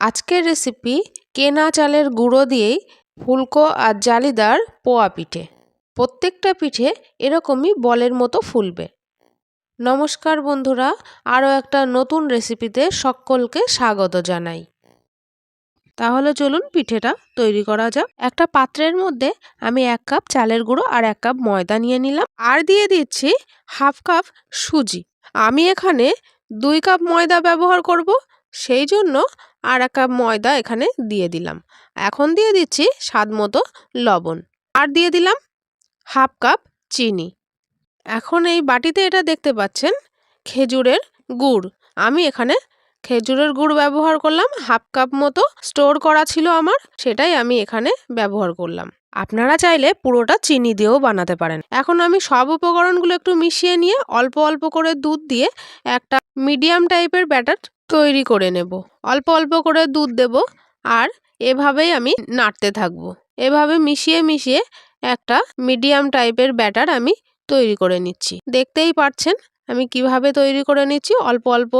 আজকের রেসিপি কেনা চালের গুঁড়ো দিয়েই ফুলকো আর জালিদার পোয়া পিঠে। প্রত্যেকটা পিঠে এরকমই বলের মতো ফুলবে। নমস্কার বন্ধুরা, আরও একটা নতুন রেসিপিতে সকলকে স্বাগত জানাই। তাহলে চলুন পিঠেটা তৈরি করা যাক। একটা পাত্রের মধ্যে আমি এক কাপ চালের গুঁড়ো আর এক কাপ ময়দা নিয়ে নিলাম আর দিয়ে দিচ্ছি হাফ কাপ সুজি। আমি এখানে দুই কাপ ময়দা ব্যবহার করব, সেই জন্য আর এক কাপ ময়দা এখানে দিয়ে দিলাম। এখন দিয়ে দিচ্ছি স্বাদ মতো লবণ। আর দিয়ে দিলাম হাফ কাপ চিনি। এখন এই বাটিতে এটা দেখতে পাচ্ছেন, খেজুরের গুড়। আমি এখানে খেজুরের গুড় ব্যবহার করলাম, হাফ কাপ মতো স্টোর করা ছিল আমার, সেটাই আমি এখানে ব্যবহার করলাম। আপনারা চাইলে পুরোটা চিনি দিয়েও বানাতে পারেন। এখন আমি সব উপকরণগুলো একটু মিশিয়ে নিয়ে অল্প অল্প করে দুধ দিয়ে একটা মিডিয়াম টাইপের ব্যাটার তৈরি করে নেব। অল্প অল্প করে দুধ দেব আর এভাবেই আমি নাড়তে থাকব। এভাবে মিশিয়ে মিশিয়ে একটা মিডিয়াম টাইপের ব্যাটার আমি তৈরি করে নিচ্ছি। দেখতেই পাচ্ছেন আমি কীভাবে তৈরি করে নিচ্ছি। অল্প অল্প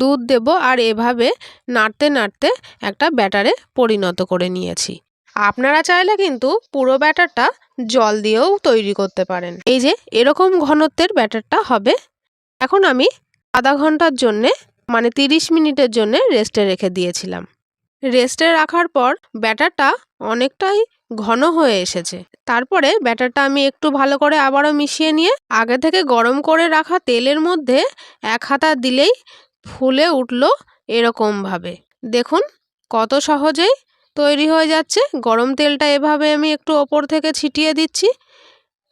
দুধ দেব আর এভাবে নাড়তে নাড়তে একটা ব্যাটারে পরিণত করে নিয়েছি। আপনারা চাইলে কিন্তু পুরো ব্যাটারটা জল দিয়েও তৈরি করতে পারেন। এই যে এরকম ঘনত্বের ব্যাটারটা হবে। এখন আমি আধা ঘণ্টার জন্যে মানে তিরিশ মিনিটের জন্য রেস্টে রেখে দিয়েছিলাম। রেস্টে রাখার পর ব্যাটারটা অনেকটাই ঘন হয়ে এসেছে। তারপরে ব্যাটারটা আমি একটু ভালো করে আবারও মিশিয়ে নিয়ে আগে থেকে গরম করে রাখা তেলের মধ্যে এক হাতা দিলেই ফুলে উঠল এরকমভাবে। দেখুন কত সহজেই তৈরি হয়ে যাচ্ছে। গরম তেলটা এভাবে আমি একটু ওপর থেকে ছিটিয়ে দিচ্ছি।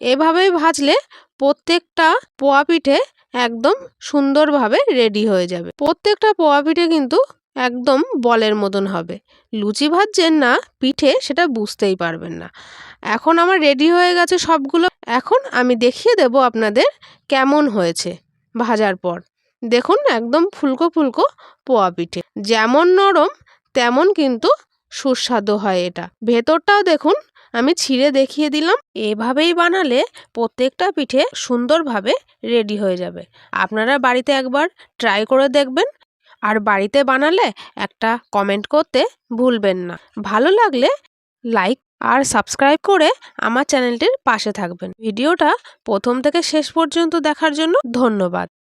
এভাবেই ভাজলে প্রত্যেকটা পোয়া পিঠে একদম সুন্দরভাবে রেডি হয়ে যাবে। প্রত্যেকটা পোয়া পিঠে কিন্তু একদম বলের মতন হবে। লুচি ভাজছেন না পিঠে সেটা বুঝতেই পারবেন না। এখন আমার রেডি হয়ে গেছে সবগুলো। এখন আমি দেখিয়ে দেব আপনাদের কেমন হয়েছে ভাজার পর। দেখুন একদম ফুলকো ফুলকো পোয়া পিঠে। যেমন নরম, তেমন কিন্তু সুস্বাদু হয় এটা। ভেতরটাও দেখুন আমি ছিঁড়ে দেখিয়ে দিলাম, এভাবেই বানালে প্রত্যেকটা পিঠে সুন্দরভাবে রেডি হয়ে যাবে। আপনারা বাড়িতে একবার ট্রাই করে দেখবেন। আর বাড়িতে বানালে একটা কমেন্ট করতে ভুলবেন না। ভালো লাগলে লাইক আর সাবস্ক্রাইব করে আমার চ্যানেলটির পাশে থাকবেন। ভিডিওটা প্রথম থেকে শেষ পর্যন্ত দেখার জন্য ধন্যবাদ।